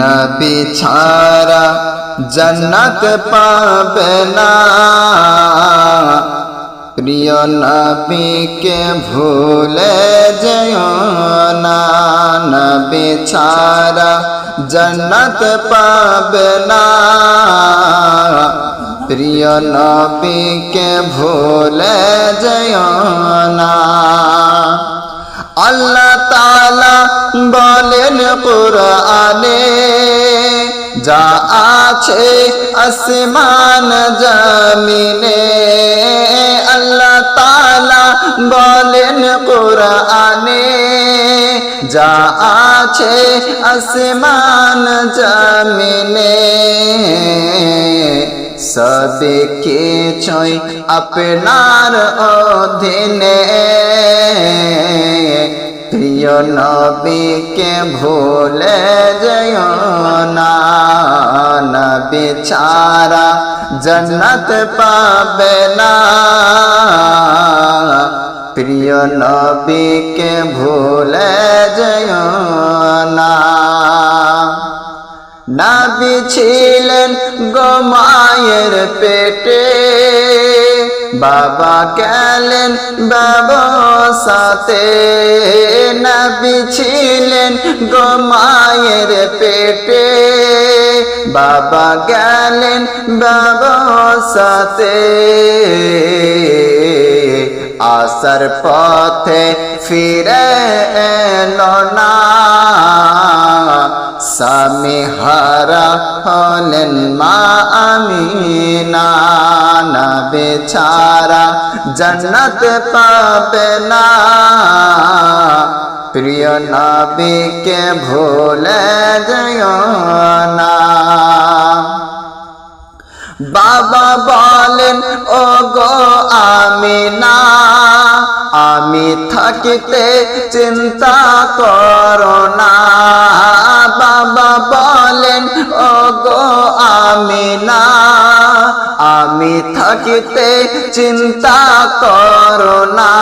নবী ছাড়া জন্নত পাবে না। প্রিয় নবীকে ভুলে যেও না। নবী ছাড়া জন্নত পাবে না। প্রিয় নবীকে ভুলে যেও না। কোরআনে যা আছে আসমান জমিনে। আল্লাহ তালা বলেন কোরআনে, যা আছে আসমান জমিনে। সবে কিছুই আপনার অধীনে প্রিয় নবীকে ভুলে যেও না। নবী ছাড়া জন্নত পাবে না। প্রিয় নবীকে ভুলে যেও না। নাবি ছিলেন গোমায়ের পেটে। বাবা গেলেন ব্যবসাতে নাবি ছিলেন গোমায়ের পেটে। বাবা গেলেন ব্যবসাতে আসার পথে ফিরে এলো না। স্বামী হারা হলেন মা আমিনা। না বেচারা জন্নত পাবে না। প্রিয় নবীকে ভুলে যেও না। বাবা বলেন ও গো আমিনা, আমি থাকিতে চিন্তা করো না। থাকিতে চিন্তা করো না।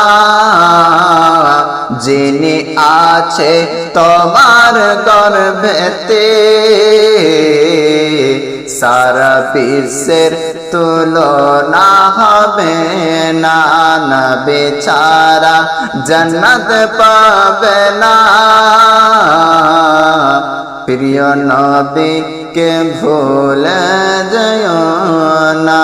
যিনি আছে তোমার গর্ভেতে, সারা বিশ্বের তুলনা হবে না। বেচারা জন্নত পাবে না। প্রিয় নবীকে ভোলা যায় না।